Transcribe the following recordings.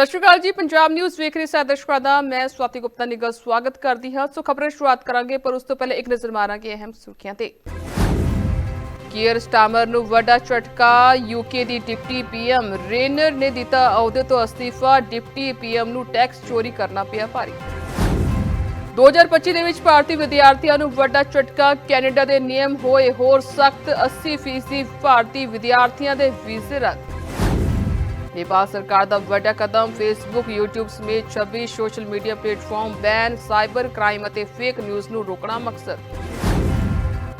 ਸਤਿ ਸ਼੍ਰੀ ਅਕਾਲ ਜੀ, ਪੰਜਾਬ ਨਿਊਜ਼ ਵੇਖ ਰਹੇ ਸਾਰੇ ਦਰਸ਼ਕਾਂ ਦਾ। ਮੈਂ ਸਵਾਤੀ ਗੁਪਤਾ ਨਿੱਘਾ ਸਵਾਗਤ ਕਰਦੀ ਹਾਂ। ਸੋ ਖਬਰਾਂ ਸ਼ੁਰੂਆਤ ਕਰਾਂਗੇ, ਪਰ ਉਸ ਤੋਂ ਪਹਿਲੇ ਇੱਕ ਨਜ਼ਰ ਮਾਰਾਂਗੇ ਅਹਿਮ ਸੁਰਖੀਆਂ ਤੇ। ਕੀਅਰ ਸਟਾਮਰ ਨੂੰ ਵੱਡਾ ਝਟਕਾ ਯੂਕੇ ਦੀ ਡਿਪਟੀ ਪੀਐਮ ਰੇਨਰ ਨੇ ਦਿੱਤਾ ਅਹੁਦੇ ਤੋਂ ਅਸਤੀਫਾ। ਡਿਪਟੀ ਪੀਐਮ ਨੂੰ ਟੈਕਸ ਚੋਰੀ ਕਰਨਾ ਪਿਆ ਭਾਰੀ। 2025 ਦੇ ਵਿੱਚ ਭਾਰਤੀ ਵਿਦਿਆਰਥੀਆਂ ਨੂੰ ਵੱਡਾ ਝਟਕਾ। ਕੈਨੇਡਾ ਦੇ ਨਿਯਮ ਹੋਏ ਹੋਰ ਸਖਤ 80% ਭਾਰਤੀ ਵਿਦਿਆਰਥੀਆਂ ਦੇ ਵੀਜ਼ੇ ਰੱਦ। ਨੇਪਾਲ ਸਰਕਾਰ ਦਾ ਵੱਡਾ ਕਦਮ ਫੇਸਬੁੱਕ YouTube ਸਮੇਤ 26 social media platform ban cyber crime ਅਤੇ ਫੇਕ ਨਿਊਜ਼ ਨੂੰ ਰੋਕਣਾ ਮਕਸਦ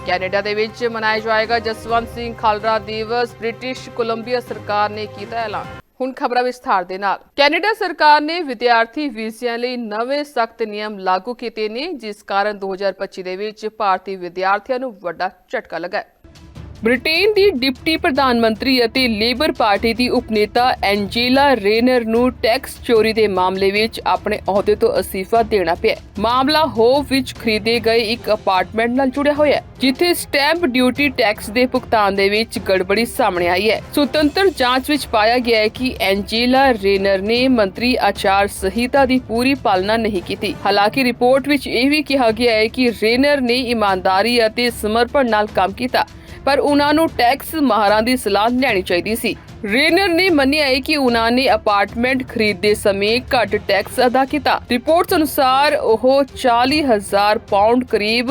ਕੈਨੇਡਾ ਦੇ ਵਿੱਚ ਮਨਾਇਆ ਜਾਏਗਾ ਜਸਵੰਤ ਸਿੰਘ ਖਾਲਰਾ ਦਿਵਸ ਬ੍ਰਿਟਿਸ਼ ਕੋਲੰਬੀਆ ਸਰਕਾਰ ਨੇ ਕੀਤਾ ਐਲਾਨ ਹੁਣ ਖਬਰਾਂ ਵਿਸਥਾਰ ਦੇ ਨਾਲ ਕੈਨੇਡਾ ਸਰਕਾਰ ਨੇ ਵਿਦਿਆਰਥੀ ਵੀਜ਼ਿਆਂ ਲਈ ਨਵੇਂ ਸਖਤ ਨਿਯਮ ਲਾਗੂ ਕੀਤੇ ਨੇ ਜਿਸ ਕਾਰਨ 2025 ਦੇ ਵਿੱਚ ਭਾਰਤੀ ਵਿਦਿਆਰਥੀਆਂ ਨੂੰ ਵੱਡਾ ਝਟਕਾ ਲੱਗਾ ਹੈ। ਬ੍ਰਿਟੇਨ ਦੀ ਡਿਪਟੀ ਪ੍ਰਧਾਨ ਮੰਤਰੀ ਅਤੇ ਲੇਬਰ ਪਾਰਟੀ ਦੀ ਉਪਨੇਤਾ ਐਂਜੇਲਾ ਰੇਨਰ ਨੂੰ ਟੈਕਸ ਚੋਰੀ ਦੇ ਮਾਮਲੇ ਵਿੱਚ ਆਪਣੇ ਅਹੁਦੇ ਤੋਂ ਅਸਤੀਫਾ ਦੇਣਾ ਪਿਆ ਮਾਮਲਾ ਹੋਵ ਵਿੱਚ ਖਰੀਦੇ ਗਏ ਇੱਕ ਅਪਾਰਟਮੈਂਟ ਨਾਲ ਜੁੜਿਆ ਹੋਇਆ ਹੈ, ਜਿੱਥੇ ਸਟੈਂਪ ਡਿਊਟੀ ਟੈਕਸ ਦੇ ਭੁਗਤਾਨ ਦੇ ਵਿੱਚ ਗੜਬੜੀ ਸਾਹਮਣੇ ਆਈ ਹੈ। ਸੁਤੰਤਰ ਜਾਂਚ ਵਿੱਚ ਪਾਇਆ ਗਿਆ ਹੈ ਕਿ ਐਂਜੇਲਾ ਰੇਨਰ ਨੇ ਮੰਤਰੀ ਆਚਾਰ ਸੰਹਿਤਾ ਦੀ ਪੂਰੀ ਪਾਲਣਾ ਨਹੀਂ ਕੀਤੀ। ਹਾਲਾਂਕਿ ਰਿਪੋਰਟ ਵਿੱਚ ਇਹ ਵੀ ਕਿਹਾ ਗਿਆ ਹੈ ਕਿ ਰੇਨਰ ਨੇ ਇਮਾਨਦਾਰੀ ਅਤੇ ਸਮਰਪਣ ਨਾਲ ਕੰਮ ਕੀਤਾ। ਪਰ ਉਹਨਾਂ ਨੂੰ ਟੈਕਸ ਮਾਹਰਾਂ ਦੀ ਸਲਾਹ ਲੈਣੀ ਚਾਹੀਦੀ ਸੀ। ਰੇਨਰ ਨੇ ਮੰਨਿਆ ਹੈ ਕਿ ਉਹਨਾਂ ਨੇ ਅਪਾਰਟਮੈਂਟ ਖਰੀਦਦੇ ਸਮੇਂ ਘੱਟ ਟੈਕਸ ਅਦਾ ਕੀਤਾ। ਰਿਪੋਰਟਸ ਅਨੁਸਾਰ ਉਹ 40000 ਪਾਉਂਡ ਕਰੀਬ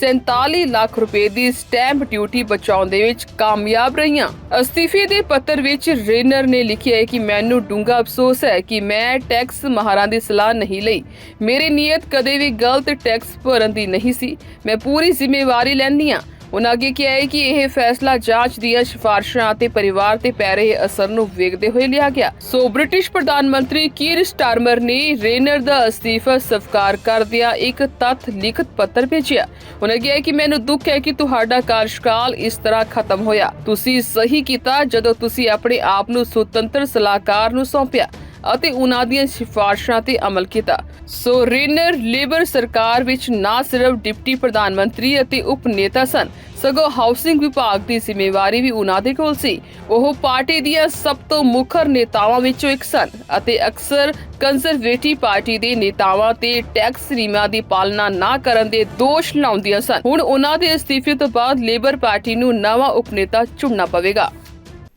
47 ਲੱਖ ਰੁਪਏ ਦੀ ਸਟੈਂਪ ਡਿਊਟੀ ਬਚਾਉਣ ਦੇ ਵਿੱਚ ਕਾਮਯਾਬ ਰਹੀਆਂ। ਅਸਤੀਫੇ ਦੇ ਪੱਤਰ ਵਿੱਚ ਰੇਨਰ ਨੇ ਲਿਖਿਆ ਹੈ ਕਿ ਮੈਨੂੰ ਡੂੰਘਾ ਅਫਸੋਸ ਹੈ ਕਿ ਮੈਂ ਟੈਕਸ ਮਾਹਰਾਂ ਦੀ ਸਲਾਹ ਨਹੀਂ ਲਈ। ਮੇਰੀ ਨੀਅਤ ਕਦੇ ਵੀ ਗਲਤ ਟੈਕਸ ਭਰਨ ਦੀ ਨਹੀਂ ਸੀ। ਮੈਂ ਪੂਰੀ ਜ਼ਿੰਮੇਵਾਰੀ ਲੈਂਦੀ ਹਾਂ। ਉਨ੍ਹਾਂ ਅੱਗੇ ਕਿਹਾ ਹੈ ਕਿ ਇਹ ਫੈਸਲਾ ਜਾਂਚ ਦੀਆਂ ਸਿਫਾਰਸ਼ਾਂ ਅਤੇ ਪਰਿਵਾਰ ਤੇ ਪੈ ਰਹੇ ਅਸਰ ਨੂੰ ਵੇਖਦੇ ਹੋਏ ਲਿਆ ਗਿਆ। ਸੋ ਬ੍ਰਿਟਿਸ਼ ਪ੍ਰਧਾਨ ਮੰਤਰੀ ਕੀਰ ਸਟਾਰਮਰ ਨੇ ਰੇਨਰ ਦਾ ਅਸਤੀਫਾ ਸਵੀਕਾਰ ਕਰਦਿਆਂ ਇੱਕ ਤੱਥ ਲਿਖਤ ਪੱਤਰ ਭੇਜਿਆ। ਉਨ੍ਹਾਂ ਕਿਹਾ ਕਿ ਮੈਨੂੰ ਦੁੱਖ ਹੈ ਕਿ ਤੁਹਾਡਾ ਕਾਰਜਕਾਲ ਇਸ ਤਰ੍ਹਾਂ ਖਤਮ ਹੋਇਆ। ਤੁਸੀਂ ਸਹੀ ਕੀਤਾ ਜਦੋਂ ਤੁਸੀਂ ਆਪਣੇ ਆਪ ਨੂੰ ਸੁਤੰਤਰ ਸਲਾਹਕਾਰ ਨੂੰ ਸੌਂਪਿਆ ਅਤੇ ਉਹਨਾਂ ਦੀਆਂ ਸਿਫਾਰਸ਼ਾਂ ਤੇ ਅਮਲ ਕੀਤਾ। ਸੋ ਰੇਨਰ ਲੇਬਰ ਸਰਕਾਰ ਵਿੱਚ ਨਾ ਸਿਰਫ ਡਿਪਟੀ ਪ੍ਰਧਾਨ ਮੰਤਰੀ ਅਤੇ ਉਪ ਨੇਤਾ ਸਨ ਸਗੋਂ ਹਾਊਸਿੰਗ ਵਿਭਾਗ ਦੀ ਜ਼ਿੰਮੇਵਾਰੀ ਵੀ ਉਹਨਾਂ ਦੇ ਕੋਲ ਸੀ। ਉਹ ਪਾਰਟੀ ਦੀਆਂ ਸਭ ਤੋਂ ਮੁਖਰ ਨੇਤਾਵਾਂ ਵਿੱਚੋਂ ਇੱਕ ਸਨ ਅਤੇ ਅਕਸਰ ਕੰਜ਼ਰਵੇਟਿਵ ਪਾਰਟੀ ਦੇ ਨੇਤਾਵਾਂ ਤੇ ਟੈਕਸ ਰੀਮਾ ਦੀ ਪਾਲਣਾ ਨਾ ਕਰਨ ਦੇ ਦੋਸ਼ ਲਾਉਂਦੀਆਂ ਸਨ। ਹੁਣ ਉਹਨਾਂ ਦੇ ਅਸਤੀਫੇ ਤੋਂ ਬਾਅਦ ਲੇਬਰ ਪਾਰਟੀ ਨੂੰ ਨਵਾਂ ਉਪਨੇਤਾ ਚੁਣਨਾ ਪਵੇਗਾ।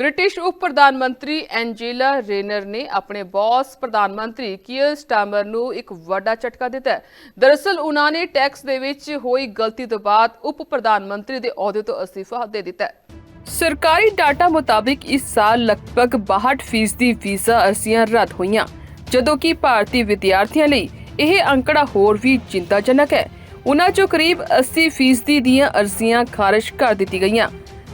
ਬ੍ਰਿਟਿਸ਼ ਉਪ ਪ੍ਰਧਾਨ ਮੰਤਰੀ ਐਂਜੇਲਾ ਰੇਨਰ ਨੇ ਆਪਣੇ ਬੌਸ ਪ੍ਰਧਾਨ ਮੰਤਰੀ ਕੀਅਰ ਸਟਾਰਮਰ ਨੂੰ ਇੱਕ ਵੱਡਾ ਝਟਕਾ ਦਿੱਤਾ ਦਰਅਸਲ, ਉਹਨਾਂ ਨੇ ਟੈਕਸ ਦੇ ਵਿੱਚ ਹੋਈ ਗਲਤੀ ਤੋਂ ਬਾਅਦ ਉਪ ਪ੍ਰਧਾਨ ਮੰਤਰੀ ਦੇ ਅਹੁਦੇ ਤੋਂ ਅਸਤੀਫਾ ਦੇ ਦਿੱਤਾ ਸਰਕਾਰੀ ਡਾਟਾ ਮੁਤਾਬਿਕ ਇਸ ਸਾਲ ਲਗਭਗ 62% ਵੀਜ਼ਾ ਅਰਜ਼ੀਆਂ ਰੱਦ ਹੋਈਆਂ, ਜਦੋਂ ਕਿ ਭਾਰਤੀ ਵਿਦਿਆਰਥੀਆਂ ਲਈ ਇਹ ਅੰਕੜਾ ਹੋਰ ਵੀ ਚਿੰਤਾਜਨਕ ਹੈ। ਉਹਨਾਂ ਚੋਂ ਕਰੀਬ 80% ਦੀਆਂ ਅਰਜ਼ੀਆਂ ਖਾਰਜ ਕਰ ਦਿੱਤੀ ਗਈਆਂ।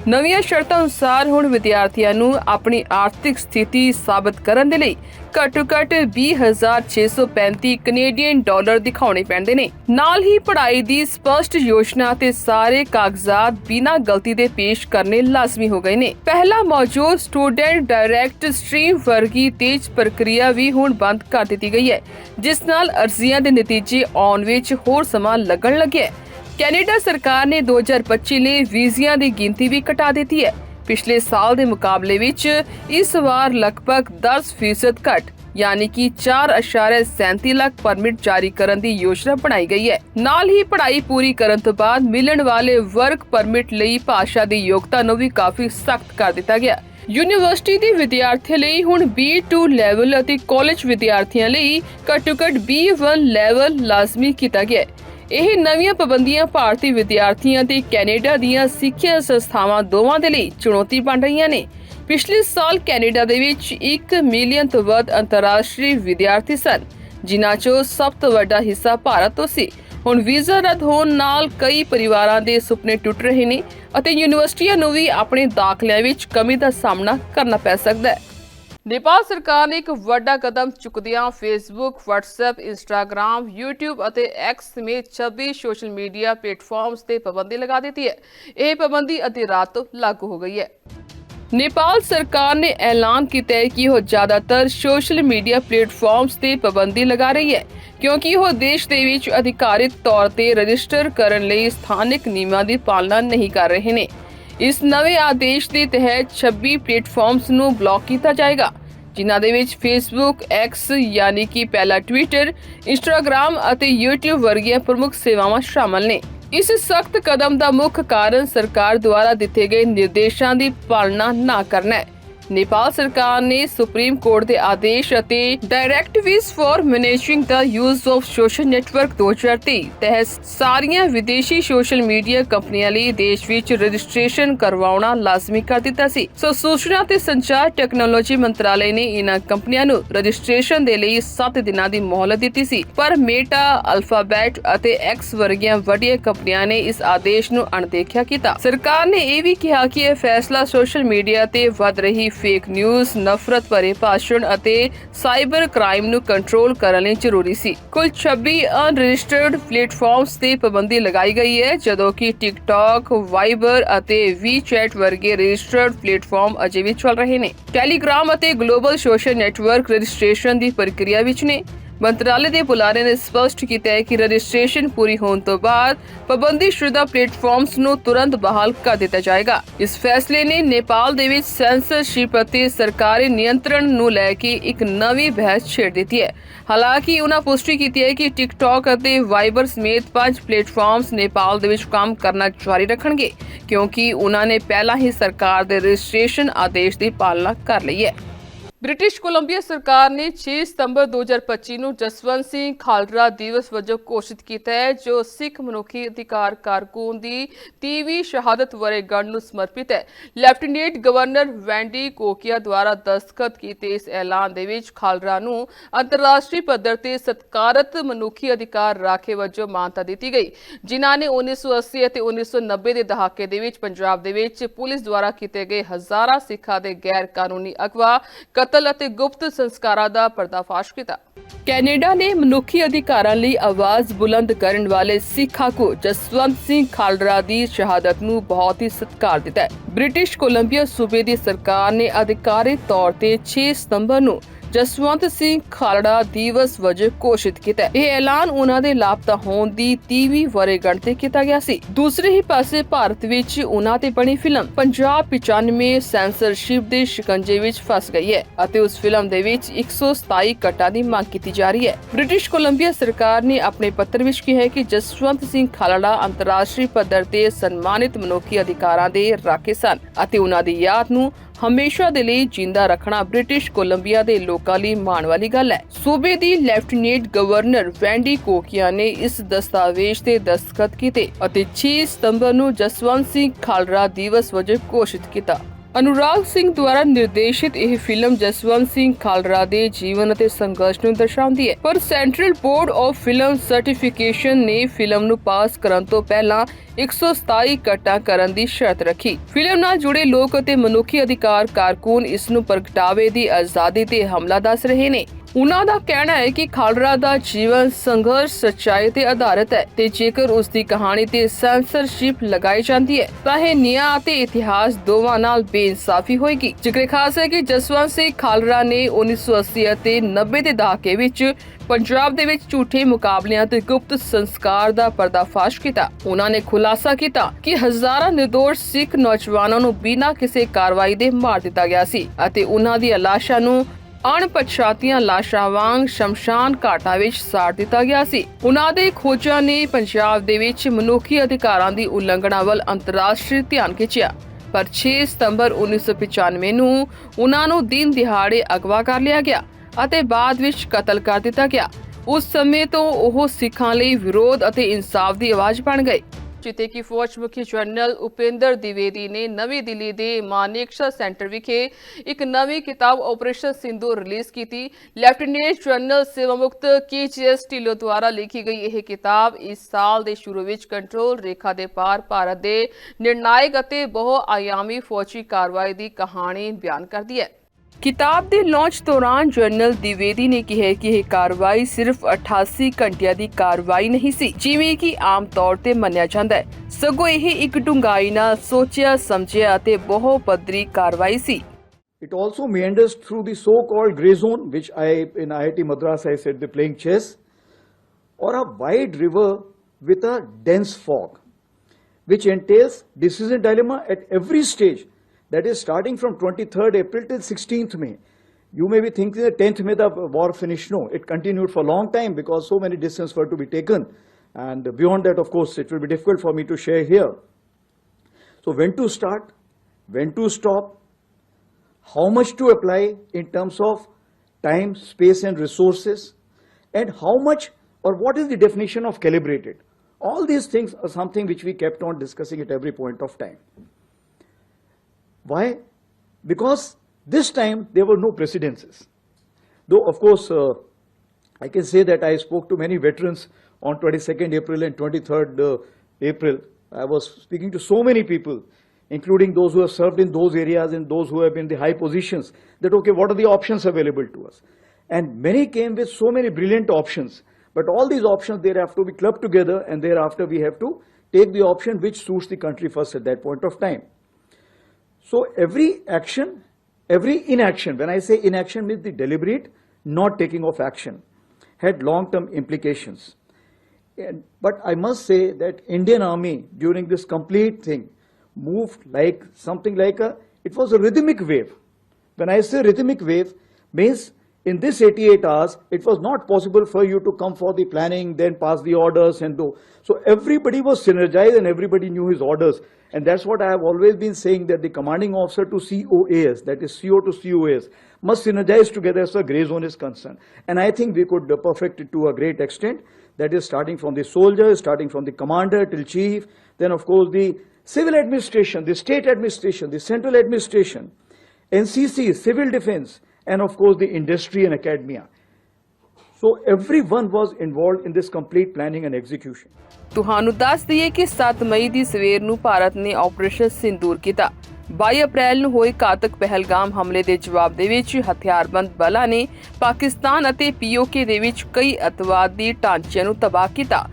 ਨਵੀਆਂ ਸ਼ਰਤਾਂ ਅਨੁਸਾਰ ਹੁਣ ਵਿਦਿਆਰਥੀਆਂ ਨੂੰ ਆਪਣੀ ਆਰਥਿਕ ਸਥਿਤੀ ਸਾਬਤ ਕਰਨ ਦੇ ਲਈ ਘੱਟੋ-ਘੱਟ 20635 ਕੈਨੇਡੀਅਨ ਡਾਲਰ ਦਿਖਾਉਣੇ ਪੈਂਦੇ ਨੇ। ਨਾਲ ਹੀ ਪੜ੍ਹਾਈ ਦੀ ਸਪਸ਼ਟ ਯੋਜਨਾ ਤੇ ਸਾਰੇ ਕਾਗਜ਼ਾਤ ਬਿਨਾਂ ਗਲਤੀ ਦੇ ਪੇਸ਼ ਕਰਨੇ ਲਾਜ਼ਮੀ ਹੋ ਗਏ ਨੇ। ਪਹਿਲਾਂ ਮੌਜੂਦ ਸਟੂਡੈਂਟ ਡਾਇਰੈਕਟ ਸਟ੍ਰੀਮ ਵਰਗੀ ਤੇਜ਼ ਪ੍ਰਕਿਰਿਆ ਵੀ ਹੁਣ ਬੰਦ ਕਰ ਦਿੱਤੀ ਗਈ ਹੈ, ਜਿਸ ਨਾਲ ਅਰਜ਼ੀਆਂ ਦੇ ਨਤੀਜੇ ਆਉਣ ਵਿੱਚ ਹੋਰ ਸਮਾਂ ਲੱਗਣ ਲੱਗਿਆ ਹੈ। ਕੈਨੇਡਾ ਸਰਕਾਰ ਨੇ 2025 ਲਈ ਵੀਜ਼ਿਆਂ ਦੀ ਗਿਣਤੀ ਵੀ ਘਟਾ ਦਿੱਤੀ ਹੈ। ਪਿਛਲੇ ਸਾਲ ਦੇ ਮੁਕਾਬਲੇ ਵਿੱਚ ਇਸ ਵਾਰ ਲਗਭਗ 10% ਘਟ, ਯਾਨੀ ਕਿ 4.37 ਲੱਖ ਪਰਮਿਟ ਜਾਰੀ ਕਰਨ ਦੀ ਯੋਜਨਾ ਬਣਾਈ ਗਈ ਹੈ। ਨਾਲ ਹੀ ਪੜ੍ਹਾਈ ਪੂਰੀ ਕਰਨ ਤੋਂ ਬਾਅਦ ਮਿਲਣ ਵਾਲੇ ਵਰਕ ਪਰਮਿਟ ਲਈ ਭਾਸ਼ਾ ਦੀ ਯੋਗਤਾ ਨੂੰ ਵੀ ਕਾਫੀ ਸਖਤ ਕਰ ਦਿੱਤਾ ਗਿਆ। ਯੂਨੀਵਰਸਿਟੀ ਦੇ ਵਿਦਿਆਰਥੀਆਂ ਲਈ ਹੁਣ B2 ਲੈਵਲ ਅਤੇ ਕਾਲਜ ਵਿਦਿਆਰਥੀਆਂ ਲਈ ਘੱਟੋ-ਘੱਟ B1 ਲੈਵਲ ਲਾਜ਼ਮੀ ਕੀਤਾ ਗਿਆ ਹੈ। ਇਹ ਨਵੀਆਂ ਪਾਬੰਦੀਆਂ ਭਾਰਤੀ ਵਿਦਿਆਰਥੀਆਂ ਤੇ ਕੈਨੇਡਾ ਦੀਆਂ ਸਿੱਖਿਆ ਸੰਸਥਾਵਾਂ ਦੋਵਾਂ ਦੇ ਲਈ ਚੁਣੌਤੀ ਬਣ ਰਹੀਆਂ ਨੇ। ਪਿਛਲੇ ਸਾਲ ਕੈਨੇਡਾ ਦੇ ਵਿੱਚ 1 ਮਿਲੀਅਨ ਤੋਂ ਵੱਧ ਅੰਤਰਰਾਸ਼ਟਰੀ ਵਿਦਿਆਰਥੀ ਸਨ, ਜਿਨ੍ਹਾਂ 'ਚੋਂ ਸਭ ਤੋਂ ਵੱਡਾ ਹਿੱਸਾ ਭਾਰਤ ਤੋਂ ਸੀ। ਹੁਣ ਵੀਜ਼ਾ ਰੱਦ ਹੋਣ ਨਾਲ ਕਈ ਪਰਿਵਾਰਾਂ ਦੇ ਸੁਪਨੇ ਟੁੱਟ ਰਹੇ ਨੇ ਅਤੇ ਯੂਨੀਵਰਸਿਟੀਆਂ ਨੂੰ ਵੀ ਆਪਣੇ ਦਾਖਲਿਆਂ ਵਿੱਚ ਕਮੀ ਦਾ ਸਾਹਮਣਾ ਕਰਨਾ ਪੈ ਸਕਦਾ ਹੈ। ਨੇਪਾਲ ਸਰਕਾਰ ਨੇ ਇੱਕ ਵੱਡਾ ਕਦਮ ਚੁੱਕਦਿਆਂ ਫੇਸਬੁੱਕ, WhatsApp, Instagram, YouTube ਅਤੇ X ਸਮੇਤ 26 ਸੋਸ਼ਲ ਮੀਡੀਆ ਪਲੇਟਫਾਰਮਸ ਤੇ ਪਾਬੰਦੀ ਲਗਾ ਦਿੱਤੀ ਹੈ। ਇਹ ਪਾਬੰਦੀ ਅੱਧੀ ਰਾਤ ਤੋਂ ਲਾਗੂ ਹੋ ਗਈ ਹੈ। ਨੇਪਾਲ ਸਰਕਾਰ ਨੇ ਐਲਾਨ ਕੀਤਾ ਹੈ ਕਿ ਉਹ ਜ਼ਿਆਦਾਤਰ ਸੋਸ਼ਲ ਮੀਡੀਆ ਪਲੇਟਫਾਰਮਸ ਤੇ ਪਾਬੰਦੀ ਲਗਾ ਰਹੀ ਹੈ ਕਿਉਂਕਿ ਉਹ ਦੇਸ਼ ਦੇ ਵਿੱਚ ਅਧਿਕਾਰਿਤ ਤੌਰ ਤੇ ਰਜਿਸਟਰ ਕਰਨ ਲਈ ਸਥਾਨਕ ਨਿਯਮਾਂ ਦੀ ਪਾਲਣਾ ਨਹੀਂ ਕਰ ਰਹੇ ਨੇ ਇਸ ਨਵੇਂ ਆਦੇਸ਼ ਦੇ ਤਹਿਤ 26 ਪਲੇਟਫਾਰਮਸ ਨੂੰ ਬਲੌਕ ਕੀਤਾ ਜਾਏਗਾ, ਜਿਨ੍ਹਾਂ ਦੇ ਵਿੱਚ ਫੇਸਬੁੱਕ ਐਕਸ ਯਾਨੀ ਕਿ ਪਹਿਲਾ ਟਵਿੱਟਰ ਇੰਸਟਾਗ੍ਰam ਅਤੇ YouTube ਵਰਗੀਆਂ ਪ੍ਰਮੁੱਖ ਸੇਵਾਵਾਂ ਸ਼ਾਮਲ ਨੇ। ਇਸ ਸਖਤ ਕਦਮ ਦਾ ਮੁੱਖ ਕਾਰਨ ਸਰਕਾਰ ਦੁਆਰਾ ਦਿੱਤੇ ਗਏ ਨਿਰਦੇਸ਼ਾਂ ਦੀ ਪਾਲਣਾ ਨਾ ਕਰਨਾ ਹੈ। ਨੇਪਾਲ ਸਰਕਾਰ ਨੇ ਸੁਪਰੀਮ ਕੋਰਟ ਦੇ ਆਦੇਸ਼ ਅਤੇ ਡਾਇਰੈਕਟਿਵਸ ਫਾਰ ਮੈਨੇਜਿੰਗ ਦਾ ਯੂਜ਼ ਆਫ ਸੋਸ਼ਲ ਨੈਟਵਰਕ 2023 ਤਹਿਤ ਸਾਰੀਆਂ ਵਿਦੇਸ਼ੀ ਸੋਸ਼ਲ ਮੀਡੀਆ ਕੰਪਨੀਆਂ ਲਈ ਦੇਸ਼ ਵਿੱਚ ਰਜਿਸਟ੍ਰੇਸ਼ਨ ਕਰਵਾਉਣਾ ਲਾਜ਼ਮੀ ਕਰ ਦਿੱਤਾ ਸੀ। ਸੋ ਸੂਚਨਾ ਤੇ ਸੰਚਾਰ ਟੈਕਨੋਲੋਜੀ ਮੰਤਰਾਲੇ ਨੇ ਇਹਨਾਂ ਕੰਪਨੀਆਂ ਨੂੰ ਰਜਿਸਟ੍ਰੇਸ਼ਨ ਦੇ ਲਈ 7 ਦਿਨਾਂ ਦੀ ਮੋਹਲਤ ਦਿੱਤੀ ਸੀ। ਪਰ ਮੇਟਾ, ਅਲਫਾਬੈਟ ਅਤੇ ਐਕਸ ਵਰਗੀਆਂ ਵੱਡੀਆਂ ਕੰਪਨੀਆਂ ਨੇ ਇਸ ਆਦੇਸ਼ ਨੂੰ ਅਣਦੇਖਿਆ ਕੀਤਾ। ਸਰਕਾਰ ਨੇ ਇਹ ਵੀ ਕਿਹਾ ਕਿ ਇਹ ਫੈਸਲਾ ਸੋਸ਼ਲ ਮੀਡੀਆ ਤੇ ਵੱਧ ਰਹੀ ਫੇਕ ਨਿਊਜ਼ ਨਫ਼ਰਤ ਭਰੇ ਭਾਸ਼ਣ ਅਤੇ ਸਾਈਬਰ ਕ੍ਰਾਈਮ ਨੂੰ ਕੰਟਰੋਲ ਕਰਨ ਲਈ ਜ਼ਰੂਰੀ ਸੀ। ਕੁੱਲ 26 ਅਨਰਜਿਸਟਰਡ ਪਲੇਟਫਾਰਮਸ ਤੇ ਪਾਬੰਦੀ ਲਗਾਈ ਗਈ ਹੈ, ਜਦੋਂ ਕਿ ਟਿਕਟੌਕ ਵਾਈਬਰ ਅਤੇ ਵੀਚੈਟ ਵਰਗੇ ਰਜਿਸਟਰਡ ਪਲੇਟਫਾਰਮ ਅਜੇ ਵੀ ਚੱਲ ਰਹੇ ਨੇ। ਟੈਲੀਗ੍ਰਾਮ ਅਤੇ ਗਲੋਬਲ ਸੋਸ਼ਲ ਨੈਟਵਰਕ ਰਜਿਸਟ੍ਰੇਸ਼ਨ ਦੀ ਪ੍ਰਕਿਰਿਆ ਵਿੱਚ ਨੇ। ਮੰਤਰਾਲੇ ਦੇ ਬੁਲਾਰੇ ਨੇ ਸਪਸ਼ਟ ਕੀਤਾ ਹੈ ਕਿ ਰਜਿਸਟ੍ਰੇਸ਼ਨ ਪੂਰੀ ਹੋਣ ਤੋਂ ਬਾਅਦ ਪਾਬੰਦੀਸ਼ੁਦਾ ਪਲੇਟਫਾਰਮਸ ਨੂੰ ਤੁਰੰਤ ਬਹਾਲ ਕਰ ਦਿੱਤਾ ਜਾਏਗਾ। ਇਸ ਫੈਸਲੇ ਨੇ ਨੇਪਾਲ ਦੇ ਵਿੱਚ ਸੈਂਸਰਸ਼ਿਪ ਅਤੇ ਸਰਕਾਰੀ ਨਿਯੰਤਰਣ ਨੂੰ ਲੈ ਕੇ ਇੱਕ ਨਵੀਂ ਬਹਿਸ ਛੇੜ ਦਿੱਤੀ ਹੈ। ਹਾਲਾਂਕਿ ਉਹਨਾਂ ਪੁਸ਼ਟੀ ਕੀਤੀ ਹੈ ਕਿ ਟਿਕਟੌਕ ਅਤੇ ਵਾਈਬਰ ਸਮੇਤ ਪੰਜ ਪਲੇਟਫਾਰਮਸ ਨੇਪਾਲ ਦੇ ਵਿੱਚ ਕੰਮ ਕਰਨਾ ਜਾਰੀ ਰੱਖਣਗੇ, ਕਿਉਂਕਿ ਉਹਨਾਂ ਨੇ ਪਹਿਲਾਂ ਹੀ ਸਰਕਾਰ ਦੇ ਰਜਿਸਟ੍ਰੇਸ਼ਨ ਆਦੇਸ਼ ਦੀ ਪਾਲਣਾ ਕਰ ਲਈ ਹੈ। ਬ੍ਰਿਟਿਸ਼ ਕੋਲੰਬੀਆ ਸਰਕਾਰ ਨੇ 6 ਸਤੰਬਰ 2025 ਨੂੰ ਜਸਵੰਤ ਸਿੰਘ ਖਾਲੜਾ ਦਿਵਸ ਵਜੋਂ ਘੋਸ਼ਿਤ ਕੀਤਾ ਹੈ, ਜੋ ਸਿੱਖ ਮਨੁੱਖੀ ਅਧਿਕਾਰ ਕਾਰਕੁਨ ਦੀ 30ਵੀਂ ਸ਼ਹਾਦਤ ਵਰ੍ਹੇਗੰਢ ਨੂੰ ਸਮਰਪਿਤ ਹੈ। ਲੈਫਟੀਨੈਂਟ ਗਵਰਨਰ ਵੈਂਡੀ ਕੋਕੀਆ ਦੁਆਰਾ ਦਸਤਖਤ ਕੀਤੇ ਇਸ ਐਲਾਨ ਦੇ ਵਿੱਚ ਖਾਲੜਾ ਨੂੰ ਅੰਤਰਰਾਸ਼ਟਰੀ ਪੱਧਰ ਤੇ ਸਤਕਾਰਤ ਮਨੁੱਖੀ ਅਧਿਕਾਰ ਰਾਖੇ ਵਜੋਂ ਮਾਨਤਾ ਦਿੱਤੀ ਗਈ, ਜਿਨ੍ਹਾਂ ਨੇ 1980 ਅਤੇ 1990 ਦੇ ਦਹਾਕੇ ਦੇ ਵਿੱਚ ਪੰਜਾਬ ਦੇ ਵਿੱਚ ਪੁਲਿਸ ਦੁਆਰਾ ਕੀਤੇ ਗਏ ਹਜ਼ਾਰਾਂ ਸਿੱਖਾਂ ਦੇ ਗੈਰ ਕਾਨੂੰਨੀ ਅਗਵਾ ਕਤਲ ਅਤੇ ਗੁਪਤ ਸੰਸਕਾਰਾਂ ਦਾ ਪਰਦਾਫਾਸ਼ ਕੀਤਾ। ਕੈਨੇਡਾ ਨੇ ਮਨੁੱਖੀ ਅਧਿਕਾਰਾਂ ਲਈ ਆਵਾਜ਼ ਬੁਲੰਦ ਕਰਨ ਵਾਲੇ ਸਿੱਖ ਆਗੂ ਜਸਵੰਤ ਸਿੰਘ ਖਾਲਰਾ ਦੀ ਸ਼ਹਾਦਤ ਨੂੰ ਬਹੁਤ ਹੀ ਸਤਿਕਾਰ ਦਿੱਤਾ ਹੈ। ਬ੍ਰਿਟਿਸ਼ ਕੋਲੰਬੀਆ ਸੂਬੇ ਦੀ ਸਰਕਾਰ ਨੇ ਅਧਿਕਾਰਿਤ ਤੌਰ ਤੇ 6 ਸਤੰਬਰ ਨੂੰ ਜਸਵੰਤ ਸਿੰਘ ਖਾਲੜਾ ਦਿਵਸ ਵਜੋਂ ਘੋਸ਼ਿਤ ਕੀਤਾ ਇਹ ਐਲਾਨ ਉਹਨਾਂ ਦੇ ਲਾਪਤਾ ਹੋਣ ਦੀ 30ਵੀਂ ਵਰ੍ਹੇਗੰਢ ਤੇ ਕੀਤਾ ਗਿਆ ਸੀ। ਦੂਸਰੇ ਹੀ ਪਾਸੇ ਭਾਰਤ ਵਿੱਚ ਉਹਨਾਂ ਤੇ ਬਣੀ ਫਿਲਮ ਪੰਜਾਬ 95 ਸੈਂਸਰਸ਼ਿਪ ਦੇ ਸ਼ਿਕੰਜੇ ਵਿੱਚ ਫਸ ਗਈ ਹੈ ਅਤੇ ਉਸ ਫਿਲਮ ਦੇ ਵਿੱਚ 127 ਕੱਟਾਂ ਦੀ ਮੰਗ ਕੀਤੀ ਜਾ ਰਹੀ ਹੈ। ਬ੍ਰਿਟਿਸ਼ ਕੋਲੰਬੀਆ ਸਰਕਾਰ ਨੇ ਆਪਣੇ ਪੱਤਰ ਵਿੱਚ ਕਿਹਾ ਹੈ ਕਿ ਜਸਵੰਤ ਸਿੰਘ ਖਾਲੜਾ ਅੰਤਰਰਾਸ਼ਟਰੀ ਪੱਧਰ ਤੇ ਸਨਮਾਨਿਤ ਮਨੁੱਖੀ ਅਧਿਕਾਰਾਂ ਦੇ ਰਾਖੇ ਸਨ ਅਤੇ ਉਹਨਾਂ ਦੀ ਯਾਦ ਨੂੰ ਹਮੇਸ਼ਾ ਦੇ ਲਈ ਜਿੰਦਾ ਰੱਖਣਾ ਬ੍ਰਿਟਿਸ਼ ਕੋਲੰਬੀਆ ਦੇ ਲੋਕਾਂ ਲਈ ਮਾਣ ਵਾਲੀ ਗੱਲ ਹੈ। ਸੂਬੇ ਦੀ ਲੈਫਟੀਨੈਂਟ ਗਵਰਨਰ ਵੈਂਡੀ ਕੋਕੀਆ ਨੇ ਇਸ ਦਸਤਾਵੇਜ਼ ਤੇ ਦਸਤਖਤ ਕੀਤੇ ਅਤੇ 6 ਸਤੰਬਰ ਨੂੰ ਜਸਵੰਤ ਸਿੰਘ ਖਾਲਰਾ ਦਿਵਸ ਵਜੋਂ ਘੋਸ਼ਿਤ ਕੀਤਾ। ਅਨੁਰਾਗ ਸਿੰਘ ਦੁਆਰਾ ਨਿਰਦੇਸ਼ਿਤ ਇਹ ਫਿਲਮ ਜਸਵੰਤ ਸਿੰਘ ਖਾਲੜਾ ਦੇ ਜੀਵਨ ਅਤੇ ਸੰਘਰਸ਼ ਨੂੰ ਦਰਸਾਉਂਦੀ ਹੈ। ਪਰ central board of film certification ਨੇ ਫਿਲਮ ਨੂੰ ਪਾਸ ਕਰਨ ਤੋਂ ਪਹਿਲਾਂ 127 ਕੱਟਾਂ ਕਰਨ ਦੀ ਸ਼ਰਤ ਰੱਖੀ। ਫਿਲਮ ਨਾਲ ਜੁੜੇ ਲੋਕ ਅਤੇ ਮਨੁੱਖੀ ਅਧਿਕਾਰ ਕਾਰਕੁਨ ਇਸ ਨੂੰ ਪ੍ਰਗਟਾਵੇ ਦੀ ਆਜ਼ਾਦੀ ਤੇ ਹਮਲਾ ਦੱਸ ਰਹੇ ਨੇ। ਉਹਨਾਂ ਦਾ ਕਹਿਣਾ ਹੈ ਕਿ ਖਾਲੜਾ ਦਾ ਜੀਵਨ ਸੰਘਰਸ਼ ਸੱਚਾਈ ਤੇ ਆਧਾਰਿਤ ਹੈ ਤੇ ਜੇਕਰ ਉਸ ਦੀ ਕਹਾਣੀ ਤੇ ਸੈਂਸਰਸ਼ਿਪ ਲਗਾਈ ਜਾਂਦੀ ਹੈ, ਤਾਂ ਇਹ ਨਿਆਂ ਅਤੇ ਇਤਿਹਾਸ ਦੋਵਾਂ ਨਾਲ ਬੇਇਨਸਾਫੀ ਹੋਏਗੀ। ਜ਼ਿਕਰ ਖਾਸ ਹੈ ਕਿ ਜਸਵੰਤ ਸਿੰਘ ਖਾਲੜਾ ਨੇ 1980 ਅਤੇ 90 ਦੇ ਦਹਾਕੇ ਵਿੱਚ ਪੰਜਾਬ ਦੇ ਵਿੱਚ ਝੂਠੇ ਮੁਕਾਬਲਿਆਂ ਤੇ ਗੁਪਤ ਸੰਸਕਾਰ ਦਾ ਪਰਦਾਫਾਸ਼ ਕੀਤਾ। ਉਹਨਾਂ ਨੇ ਖੁਲਾਸਾ ਕੀਤਾ ਕਿ ਹਜ਼ਾਰਾਂ ਨਿਰਦੋਸ਼ ਸਿੱਖ ਨੌਜਵਾਨਾਂ ਨੂੰ ਬਿਨਾਂ ਕਿਸੇ ਕਾਰਵਾਈ ਦੇ ਮਾਰ ਦਿੱਤਾ ਗਿਆ ਸੀ ਅਤੇ ਉਹਨਾਂ ਦੀ ਲਾਸ਼ਾਂ ਨੂੰ ਅਣਪਛਾਤੀਆਂ ਲਾਸ਼ਾਂ ਵਾਂਗ ਸ਼ਮਸ਼ਾਨ ਘਾਟਾਂ ਵਿੱਚ ਸਾੜ ਦਿੱਤਾ ਗਿਆ ਸੀ। ਉਹਨਾਂ ਦੇ ਖੋਜਾਂ ਨੇ ਪੰਜਾਬ ਦੇ ਵਿੱਚ ਮਨੁੱਖੀ ਅਧਿਕਾਰਾਂ ਦੀ ਉਲੰਘਣਾ ਵੱਲ ਅੰਤਰਰਾਸ਼ਟਰੀ ਧਿਆਨ ਖਿੱਚਿਆ। ਪਰ 6 ਸਤੰਬਰ 1995 ਨੂੰ ਉਹਨਾਂ ਨੂੰ ਦਿਨ ਦਿਹਾੜੇ ਅਗਵਾ ਕਰ ਲਿਆ ਗਿਆ ਅਤੇ ਬਾਅਦ ਵਿੱਚ ਕਤਲ ਕਰ ਦਿੱਤਾ ਗਿਆ। ਉਸ ਸਮੇਂ ਤੋਂ ਉਹ ਸਿੱਖਾਂ ਲਈ ਵਿਰੋਧ ਅਤੇ ਇਨਸਾਫ ਦੀ ਆਵਾਜ਼ ਬਣ ਗਏ। ਚਿਤੇ ਕਿ ਫੌਜ ਮੁਖੀ ਜਨਰਲ ਉਪਿੰਦਰ ਦਿਵੇਦੀ ਨੇ ਨਵੀਂ ਦਿੱਲੀ ਦੇ ਮਾਨੇਕਸ਼ਾ ਸੈਂਟਰ ਵਿਖੇ ਇੱਕ ਨਵੀਂ ਕਿਤਾਬ ਆਪਰੇਸ਼ਨ ਸਿੰਧੂ ਰਿਲੀਜ਼ ਕੀਤੀ। ਲੈਫਟੀਨੈਂਟ ਜਨਰਲ ਸੇਵਾ ਮੁਕਤ ਕੇਜੀਐਸ ਢਿੱਲੋਂ ਦੁਆਰਾ ਲਿਖੀ ਗਈ ਇਹ ਕਿਤਾਬ ਇਸ ਸਾਲ ਦੇ ਸ਼ੁਰੂ ਵਿੱਚ ਕੰਟਰੋਲ ਰੇਖਾ ਦੇ ਪਾਰ ਭਾਰਤ ਦੇ ਨਿਰਣਾਇਕ ਅਤੇ ਬਹੁ ਆਯਾਮੀ ਫੌਜੀ ਕਾਰਵਾਈ ਦੀ ਕਹਾਣੀ ਬਿਆਨ ਕਰਦੀ ਹੈ। ਕਿਤਾਬ ਦੇ ਲਾਂਚ ਦੌਰਾਨ ਜਨਰਲ ਦਿਵੇਦੀ ਨੇ ਕਿਹਾ ਕਿ ਇਹ ਕਾਰਵਾਈ ਸਿਰਫ 88 ਘੰਟਿਆਂ ਦੀ ਕਾਰਵਾਈ ਨਹੀਂ ਸੀ ਜਿਵੇਂ ਕਿ ਆਮ ਤੌਰ ਤੇ ਮੰਨਿਆ ਜਾਂਦਾ ਹੈ ਸਗੋਂ ਇਹ ਇੱਕ ਡੂੰਘਾਈ ਨਾਲ ਸੋਚਿਆ ਸਮਝਿਆ ਅਤੇ ਬਹੁ ਪੱਧਰੀ ਕਾਰਵਾਈ ਸੀ It also meanders through the so-called grey zone, which I, in IIT Madras, I said they're playing chess, or a wide river with a dense fog, which entails decision dilemma at every stage. That is starting from 23rd April till 16th May. You may be thinking the 10th May the war finished. No, it continued for a long time because so many decisions were to be taken. And beyond that, of course, it will be difficult for me to share here. So when to start, when to stop, how much to apply in terms of time, space and resources, and how much or what is the definition of calibrated. All these things are something which we kept on discussing at every point of time. Why? Because this time there were no precedences. Though, of course, uh, I can say that I spoke to many veterans on 22nd April and 23rd uh, April. I was speaking to so many people, including those who have served in those areas and those who have been in the high positions, that okay, what are the options available to us? And many came with so many brilliant options. But all these options, they have to be clubbed together and thereafter we have to take the option which suits the country first at that point of time. So every action, every inaction, when I say inaction means the deliberate not taking of action, had long-term implications. And, but I must say that Indian Army during this complete thing moved like something like a, it was a rhythmic wave. When I say rhythmic wave, means in this 88 hours, it was not possible for you to come for the planning, then pass the orders and do. So everybody was synergized and everybody knew his orders. And that's what I have always been saying that the commanding officer to COAS, that is CO to COAS, must synergize together as far gray zone is concerned. And I think we could perfect it to a great extent. That is starting from the soldier, starting from the commander till chief, then of course the civil administration, the state administration, the central administration, NCC, civil defense, and of course, the industry and academia. So, everyone was involved in this complete planning and execution. ਤੁਹਾਨੂੰ ਦੱਸ ਦਈਏ ਕਿ 7 ਮਈ ਦੀ ਸਵੇਰ ਨੂੰ ਭਾਰਤ ਨੇ operation sindoor ਕੀਤਾ 22 ਅਪ੍ਰੈਲ ਨੂੰ ਹੋਏ ਘਾਤਕ ਪਹਿਲਗਾਮ ਹਮਲੇ ਦੇ ਜਵਾਬ ਦੇ ਵਿੱਚ ਹਥਿਆਰਬੰਦ ਬਲਾਂ ਨੇ ਪਾਕਿਸਤਾਨ ਅਤੇ ਪੀਓਕੇ ਦੇ ਵਿੱਚ ਕਈ ਅਤਵਾਦੀ ਢਾਂਚਿਆਂ ਨੂੰ ਤਬਾਹ ਕੀਤਾ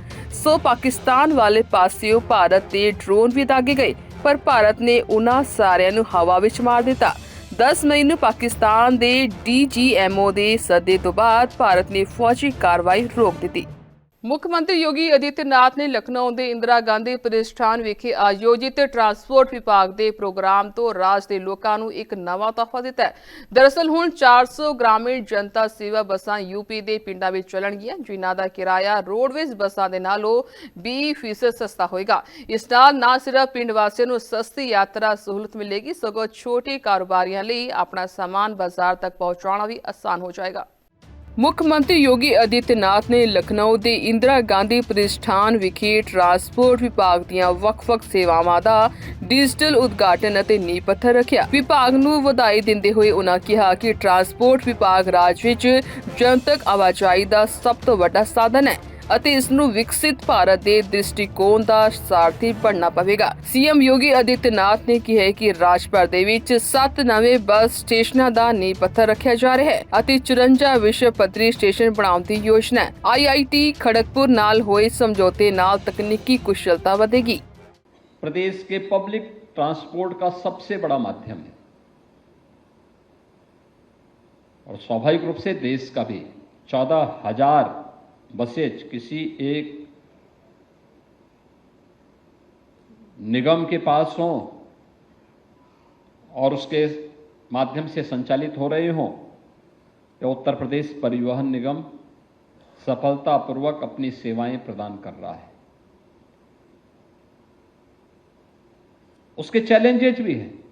ਸੋ, ਪਾਕਿਸਤਾਨ ਵਾਲੇ ਪਾਸਿਓਂ ਭਾਰਤ ਦੇ ਡਰੋਨ ਵੀ ਦਾਗੇ ਗਏ, ਪਰ ਭਾਰਤ ਨੇ ਉਹਨਾਂ ਸਾਰਿਆਂ ਨੂੰ ਹਵਾ ਵਿੱਚ ਮਾਰ ਦਿੱਤਾ 10 ਮਈ ਨੂੰ ਪਾਕਿਸਤਾਨ ਦੇ ਡੀਜੀਐਮਓ ਦੇ ਸੱਦੇ ਤੋਂ ਬਾਅਦ ਭਾਰਤ ਨੇ ਫੌਜੀ ਕਾਰਵਾਈ ਰੋਕ ਦਿੱਤੀ। ਮੁੱਖ ਮੰਤਰੀ ਯੋਗੀ ਆਦਿੱਤਿਆਨਾਥ ਨੇ ਲਖਨਊ ਦੇ ਇੰਦਰਾ ਗਾਂਧੀ ਪ੍ਰਤਿਸ਼ਠਾਨ ਵਿਖੇ ਆਯੋਜਿਤ ਟਰਾਂਸਪੋਰਟ ਵਿਭਾਗ ਦੇ ਪ੍ਰੋਗਰਾਮ ਤੋਂ ਰਾਜ ਦੇ ਲੋਕਾਂ ਨੂੰ ਇੱਕ ਨਵਾਂ ਤੋਹਫਾ ਦਿੱਤਾ ਹੈ। ਦਰਅਸਲ ਹੁਣ 400 ਗ੍ਰਾਮੀਣ ਜਨਤਾ ਸੇਵਾ ਬੱਸਾਂ ਯੂਪੀ ਦੇ ਪਿੰਡਾਂ ਵਿੱਚ ਚੱਲਣਗੀਆਂ, ਜਿਨ੍ਹਾਂ ਦਾ ਕਿਰਾਇਆ ਰੋਡਵੇਜ਼ ਬੱਸਾਂ ਦੇ ਨਾਲੋਂ 20% ਸਸਤਾ ਹੋਏਗਾ। ਇਸ ਨਾਲ ਨਾ ਸਿਰਫ ਪਿੰਡ ਵਾਸੀਆਂ ਨੂੰ ਸਸਤੀ ਯਾਤਰਾ ਸਹੂਲਤ ਮਿਲੇਗੀ, ਸਗੋਂ ਛੋਟੇ ਕਾਰੋਬਾਰੀਆਂ ਲਈ ਆਪਣਾ ਸਾਮਾਨ ਬਾਜ਼ਾਰ ਤੱਕ ਪਹੁੰਚਾਉਣਾ ਵੀ ਆਸਾਨ ਹੋ ਜਾਏਗਾ। ਮੁੱਖ ਮੰਤਰੀ ਯੋਗੀ ਆਦਿੱਤਿਆਨਾਥ ਨੇ ਲਖਨਊ ਦੇ ਇੰਦਰਾ ਗਾਂਧੀ ਪ੍ਰਤਿਸ਼ਠਾਨ ਵਿਖੇ ਟਰਾਂਸਪੋਰਟ ਵਿਭਾਗ ਦੀਆਂ ਵੱਖ-ਵੱਖ ਸੇਵਾਵਾਂ ਦਾ ਡਿਜੀਟਲ ਉਦਘਾਟਨ ਅਤੇ ਨੀਂਹ ਪੱਥਰ ਰੱਖਿਆ। ਵਿਭਾਗ ਨੂੰ ਵਧਾਈ ਦਿੰਦੇ ਹੋਏ ਉਨ੍ਹਾਂ ਕਿਹਾ ਕਿ ਟਰਾਂਸਪੋਰਟ ਵਿਭਾਗ ਰਾਜ ਵਿੱਚ ਜਨਤਕ ਆਵਾਜਾਈ ਦਾ ਸਭ ਤੋਂ ਵੱਡਾ ਸਾਧਨ ਹੈ। ਅਤੇ ਇਸ ਨੂੰ ਵਿਕਸਿਤ ਭਾਰਤ ਦੇ ਦ੍ਰਿਸ਼ਟੀਕੋਣ ਦਾ ਸਾਰਥੀ ਬਣਨਾ ਪਵੇਗਾ ਸੀਐਮ ਯੋਗੀ ਆਦਿੱਤਿਆਨਾਥ ਨੇ ਕਿਹਾ ਹੈ ਕਿ ਰਾਜ ਭਰ ਦੇ ਵਿੱਚ 7 ਨਵੇਂ ਬੱਸ ਸਟੇਸ਼ਨਾਂ ਦਾ ਨੀਂਹ ਪੱਥਰ ਰੱਖਿਆ ਜਾ ਰਿਹਾ ਹੈ ਅਤੇ 54 ਵਿਸ਼ਵ ਪੱਧਰੀ ਸਟੇਸ਼ਨ ਬਣਾਉਣ ਦੀ ਯੋਜਨਾ ਹੈ ਆਈਆਈਟੀ ਖੜਗਪੁਰ ਨਾਲ ਹੋਏ ਸਮਝੌਤੇ ਨਾਲ ਤਕਨੀਕੀ ਕੁਸ਼ਲਤਾ ਵਧੇਗੀ प्रदेश के पब्लिक ट्रांसपोर्ट का सबसे बड़ा माध्यम है और स्वाभाविक रूप से देश का भी चौदह हजार बसेज, किसी एक निगम के पास हों और उसके माध्यम से संचालित हो रहे हों, या उत्तर प्रदेश परिवहन निगम सफलतापूर्वक अपनी सेवाएँ प्रदान कर रहा है। उसके चैलेंजेज भी हैं।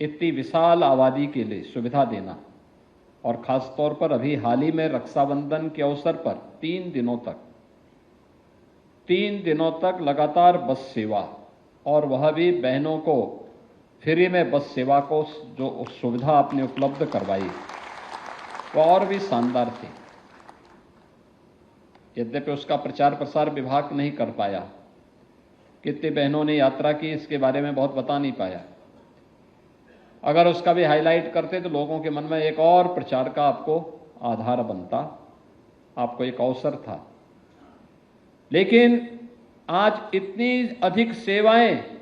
इतनी विशाल आबादी के लिए सुविधा देना और खास तौर पर अभी हाल ही में रक्षाबंधन के अवसर पर तीन दिनों तक। तीन दिनों तक लगातार बस सेवा और वह भी बहनों को फ्री में बस सेवा को जो सुविधा आपने उपलब्ध करवाई। वह और भी शानदार थी। यद्यपि उसका प्रचार प्रसार विभाग नहीं कर पाया, कितनी बहनों ने यात्रा की इसके बारे में बहुत बता नहीं पाया। अगर उसका भी हाईलाइट करते तो लोगों के मन में एक और प्रचार का आपको आधार बनता, आपको एक अवसर था। लेकिन आज इतनी अधिक सेवाएँ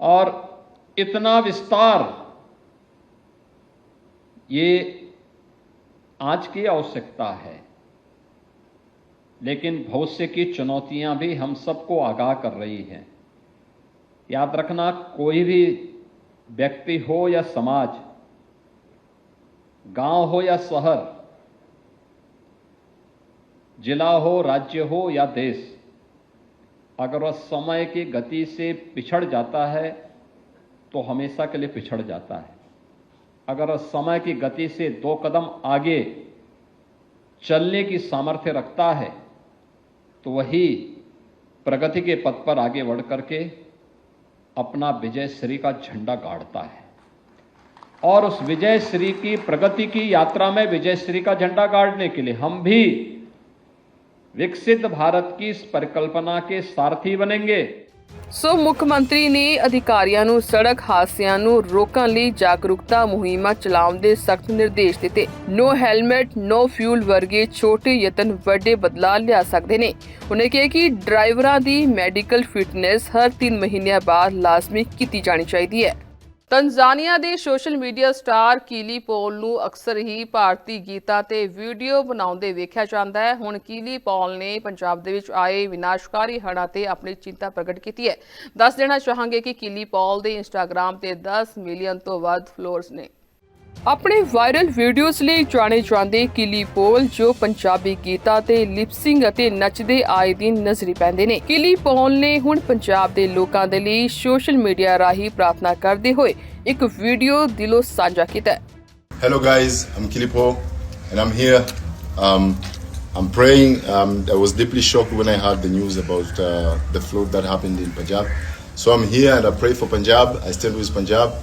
और इतना विस्तार, ये आज की आवश्यकता है। लेकिन भविष्य की चुनौतियाँ भी हम सबको आगाह कर रही हैं। याद रखना, कोई भी व्यक्ति हो या समाज, गाँव हो या शहर, जिला हो, राज्य हो या देश, अगर वह समय की गति से पिछड़ जाता है तो हमेशा के लिए पिछड़ जाता है। अगर वह समय की गति से दो कदम आगे चलने की सामर्थ्य रखता है तो वही प्रगति के पथ पर आगे बढ़ करके अपना विजय श्री का झंडा गाड़ता है। और उस विजय श्री की प्रगति की यात्रा में विजय श्री का झंडा गाड़ने के लिए हम भी विकसित भारत की इस परिकल्पना के सारथी बनेंगे। ਸੋ ਮੁੱਖ ਮੰਤਰੀ ਨੇ ਅਧਿਕਾਰੀਆਂ ਨੂੰ ਸੜਕ ਹਾਦਸਿਆਂ ਨੂੰ ਰੋਕਣ ਲਈ ਜਾਗਰੂਕਤਾ ਮੁਹਿੰਮਾਂ ਚਲਾਉਣ ਦੇ ਸਖਤ ਨਿਰਦੇਸ਼ ਦਿੱਤੇ। ਨੋ ਹੈਲਮਟ, ਨੋ ਫਿਊਲ ਵਰਗੇ ਛੋਟੇ ਯਤਨ ਵੱਡੇ ਬਦਲਾਅ ਲਿਆ ਸਕਦੇ ਨੇ। ਉਹਨੇ ਕਿਹਾ ਕਿ ਡਰਾਈਵਰਾਂ ਦੀ ਮੈਡੀਕਲ ਫਿਟਨੈਸ ਹਰ 3 ਮਹੀਨਿਆਂ ਬਾਅਦ ਲਾਜ਼ਮੀ ਕੀਤੀ ਜਾਣੀ ਚਾਹੀਦੀ ਹੈ। ਤਨਜ਼ਾਨੀਆ ਦੇ social media star Kili Paul ਨੂੰ ਅਕਸਰ ਹੀ ਭਾਰਤੀ ਗੀਤਾਂ ਤੇ ਵੀਡੀਓ ਬਣਾਉਂਦੇ ਵੇਖਿਆ ਜਾਂਦਾ ਹੈ। ਹੁਣ ਕੀਲੀ ਪੌਲ ਨੇ ਪੰਜਾਬ ਦੇ ਵਿੱਚ ਆਏ ਵਿਨਾਸ਼ਕਾਰੀ ਹੜ੍ਹਾਂ ਤੇ ਆਪਣੀ ਚਿੰਤਾ ਪ੍ਰਗਟ ਕੀਤੀ ਹੈ। ਦੱਸ ਦੇਣਾ ਚਾਹਾਂਗੇ ਕਿ ਕੀਲੀ ਪੌਲ ਦੇ ਇੰਸਟਾਗ੍ਰam ਤੇ 10 ਮਿਲੀਅਨ ਤੋਂ ਵੱਧ ਫਲੋਅਰਸ ਨੇ। ਆਪਣੇ ਵਾਇਰਲ ਵੀਡੀਓਜ਼ ਲਈ ਜਾਣੇ ਜਾਂਦੇ ਕਿਲੀ ਪੋਲ ਜੋ ਪੰਜਾਬੀ ਗੀਤਾਂ ਤੇ ਲਿਪਸਿੰਗ ਅਤੇ ਨੱਚਦੇ ਆਏ ਦਿਨ ਨਜ਼ਰੀ ਪੈਂਦੇ ਨੇ ਕਿਲੀ ਪੋਲ ਨੇ ਹੁਣ ਪੰਜਾਬ ਦੇ ਲੋਕਾਂ ਦੇ ਲਈ ਸੋਸ਼ਲ ਮੀਡੀਆ ਰਾਹੀਂ ਪ੍ਰਾਰਥਨਾ ਕਰਦੇ ਹੋਏ ਇੱਕ ਵੀਡੀਓ ਦਿਲੋਂ ਸਾਂਝਾ ਕੀਤਾ ਹੈ Hello, guys. I'm Kilipo, and I'm here. Um, I'm praying. Um, I was deeply shocked when I heard the news about uh, the flood that happened in Punjab. So I'm here and I pray for Punjab. I stand with Punjab.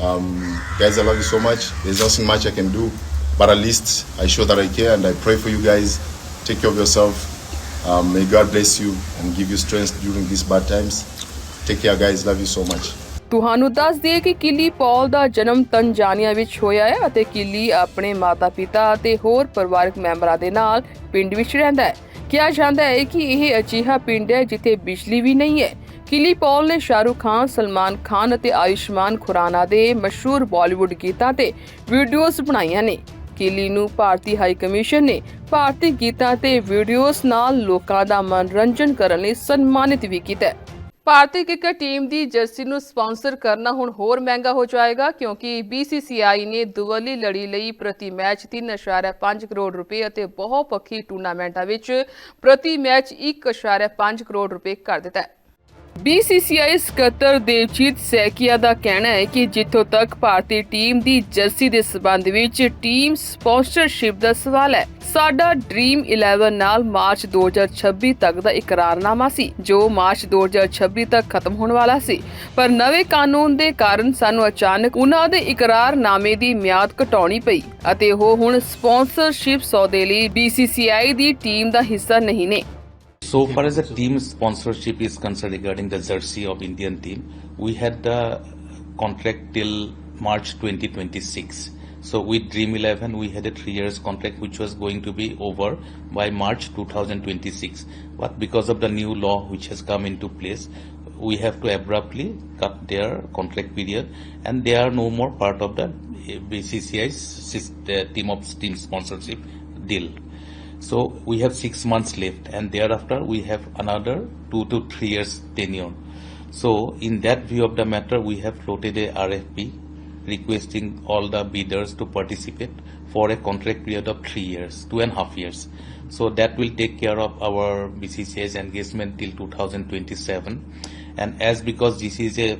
Um, guys, I love you so much. There's nothing much I can do, but at least I show that I care and I pray for you guys. Take care of yourself. Um, may God bless you and give you strength during these bad times. Take care, guys. Love you so much. ਤੁਹਾਨੂੰ ਦੱਸ ਦਈਏ ਕਿ ਕਿਲੀ ਪੌਲ ਦਾ ਜਨਮ Tanzania ਵਿੱਚ ਹੋਇਆ ਹੈ ਅਤੇ ਕਿਲੀ ਆਪਣੇ ਮਾਤਾ-ਪਿਤਾ ਅਤੇ ਹੋਰ ਪਰਿਵਾਰਕ ਮੈਂਬਰਾਂ ਦੇ ਨਾਲ ਪਿੰਡ ਵਿੱਚ ਰਹਿੰਦਾ ਹੈ ਕਿਹਾ ਜਾਂਦਾ ਹੈ ਕਿ ਇਹ ਅਜਿਹਾ ਪਿੰਡ ਹੈ ਜਿੱਥੇ ਬਿਜਲੀ ਵੀ ਨਹੀਂ ਹੈ ਕਿਲੀ ਪੌਲ ਨੇ ਸ਼ਾਹਰੁਖ ਖਾਨ, ਸਲਮਾਨ ਖਾਨ ਅਤੇ ਆਯੁਸ਼ਮਾਨ ਖੁਰਾਨਾ ਦੇ ਮਸ਼ਹੂਰ ਬਾਲੀਵੁੱਡ ਗੀਤਾਂ ਤੇ ਵੀਡੀਓਜ਼ ਬਣਾਈਆਂ ਨੇ। ਕਿਲੀ ਨੂੰ ਭਾਰਤੀ ਹਾਈ ਕਮਿਸ਼ਨ ਨੇ ਭਾਰਤੀ ਗੀਤਾਂ ਤੇ ਵੀਡੀਓਜ਼ ਨਾਲ ਲੋਕਾਂ ਦਾ ਮਨੋਰੰਜਨ ਕਰਨ ਲਈ ਸਨਮਾਨਿਤ ਵੀ ਕੀਤਾ ਭਾਰਤੀ ਕ੍ਰਿਕਟ ਟੀਮ ਦੀ ਜਰਸੀ ਨੂੰ ਸਪਾਂਸਰ ਕਰਨਾ ਹੁਣ ਹੋਰ ਮਹਿੰਗਾ ਹੋ ਜਾਏਗਾ ਕਿਉਂਕਿ BCCI ਨੇ ਦੁਵੱਲੀ ਲੜੀ ਲਈ ਪ੍ਰਤੀ ਮੈਚ 3.5 ਕਰੋੜ ਰੁਪਏ ਅਤੇ ਬਹੁਪੱਖੀ ਟੂਰਨਾਮੈਂਟਾਂ ਵਿੱਚ ਪ੍ਰਤੀ ਮੈਚ 1.5 ਕਰੋੜ ਰੁਪਏ ਕਰ ਦਿੱਤਾ ਹੈ। BCCI ਸਕੱਤਰ ਦੇਵਜੀਤ ਸੈਕੀਆ ਦਾ ਕਹਿਣਾ ਹੈ ਕਿ ਜਿੱਥੋਂ ਤੱਕ ਭਾਰਤੀ ਟੀਮ ਦੀ ਜਰਸੀ ਦੇ ਸਬੰਧ ਵਿੱਚ ਟੀਮ ਸਪਾਂਸਰਸ਼ਿਪ ਦਾ ਸਵਾਲ ਹੈ, ਸਾਡਾ ਡ੍ਰੀਮ 11 ਨਾਲ ਮਾਰਚ 2026 ਤੱਕ ਦਾ ਇਕਰਾਰਨਾਮਾ ਸੀ, ਜੋ ਮਾਰਚ 2026 ਤੱਕ ਖਤਮ ਹੋਣ ਵਾਲਾ ਸੀ। ਪਰ ਨਵੇਂ ਕਾਨੂੰਨ ਦੇ ਕਾਰਨ ਸਾਨੂੰ ਅਚਾਨਕ ਉਹਨਾਂ ਦੇ ਇਕਰਾਰਨਾਮੇ ਦੀ ਮਿਆਦ ਘਟਾਉਣੀ ਪਈ ਅਤੇ ਉਹ ਹੁਣ ਸਪਾਂਸਰਸ਼ਿਪ ਸੌਦੇ ਲਈ BCCI ਦੀ ਟੀਮ ਦਾ ਹਿੱਸਾ ਨਹੀਂ ਨੇ। So far as the team sponsorship is concerned regarding the jersey of Indian team, we had the contract till March 2026. So with Dream 11, we had a three years contract which was going to be over by March 2026. But because of the new law which has come into place, we have to abruptly cut their contract period and they are no more part of the BCCI's uh, team of team sponsorship deal. So we have six months left, and thereafter we have another two to three years tenure. So in that view of the matter, we have floated a RFP requesting all the bidders to participate for a contract period of three years, two and a half years. So that will take care of our BCCI's engagement till 2027. And as because this is a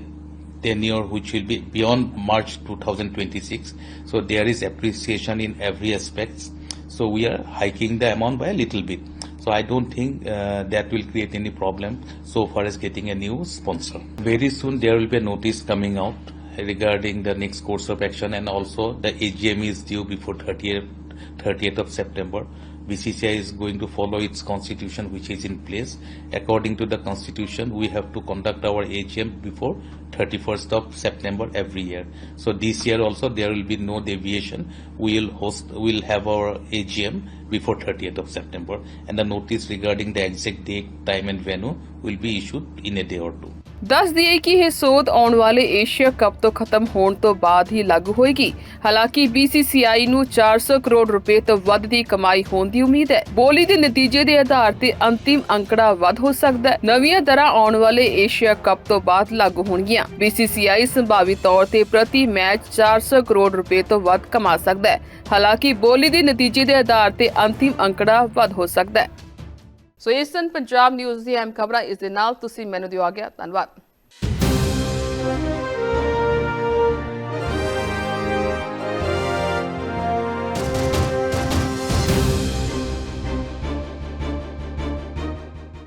tenure which will be beyond March 2026, so there is appreciation in every aspect. So we are hiking the amount by a little bit. So I don't think uh, that will create any problem so far as getting a new sponsor. Very soon there will be a notice coming out regarding the next course of action and also the AGM is due before 30th, 30th of September. BCCI is going to follow its constitution which is in place. According to the constitution, we have to conduct our AGM before 31st of September every year. So this year also there will be no deviation. We will host, we will have our AGM before 30th of September and the notice regarding the exact date, time and venue will be issued in a day or two. ਦੱਸ ਦਈਏ ਕਿ ਇਹ ਸੋਧ ਆਉਣ ਵਾਲੇ Asia cup ਤੋਂ ਖਤਮ ਹੋਣ ਤੋਂ ਬਾਅਦ ਹੀ ਲਾਗੂ ਹੋਏਗੀ। ਹਾਲਾਂਕਿ BCCI ਨੂੰ 400 ਕਰੋੜ ਰੁਪਏ ਤੋਂ ਵੱਧ ਦੀ ਕਮਾਈ ਹੋਣ ਦੀ ਉਮੀਦ ਹੈ। ਬੋਲੀ ਦੇ ਨਤੀਜੇ ਦੇ ਆਧਾਰ ਤੇ ਅੰਤਿਮ ਅੰਕੜਾ ਵੱਧ ਹੋ ਸਕਦਾ ਹੈ। ਨਵੀਆਂ ਦਰਾਂ ਆਉਣ ਵਾਲੇ ਏਸ਼ੀਆ ਕੱਪ ਤੋਂ ਬਾਅਦ ਲਾਗੂ ਹੋਣਗੀਆਂ। BCCI ਸੰਭਾਵੀ ਤੌਰ ਤੇ ਪ੍ਰਤੀ ਮੈਚ 400 ਕਰੋੜ ਰੁਪਏ ਤੋਂ ਵੱਧ ਕਮਾ ਸਕਦਾ ਹੈ। ਹਾਲਾਂਕਿ ਬੋਲੀ ਦੇ ਨਤੀਜੇ ਦੇ ਆਧਾਰ ਤੇ ਅੰਤਿਮ ਅੰਕੜਾ ਵੱਧ ਹੋ ਸਕਦਾ ਹੈ। ਸੋ ਇਸ ਸਨ ਪੰਜਾਬ ਨਿਊਜ਼ ਦੀ ਅਹਿਮ ਖਬਰਾਂ ਇਸ ਦੇ ਨਾਲ ਤੁਸੀਂ ਮੈਨੂੰ ਦਿਓ ਆ ਗਿਆ ਧੰਨਵਾਦ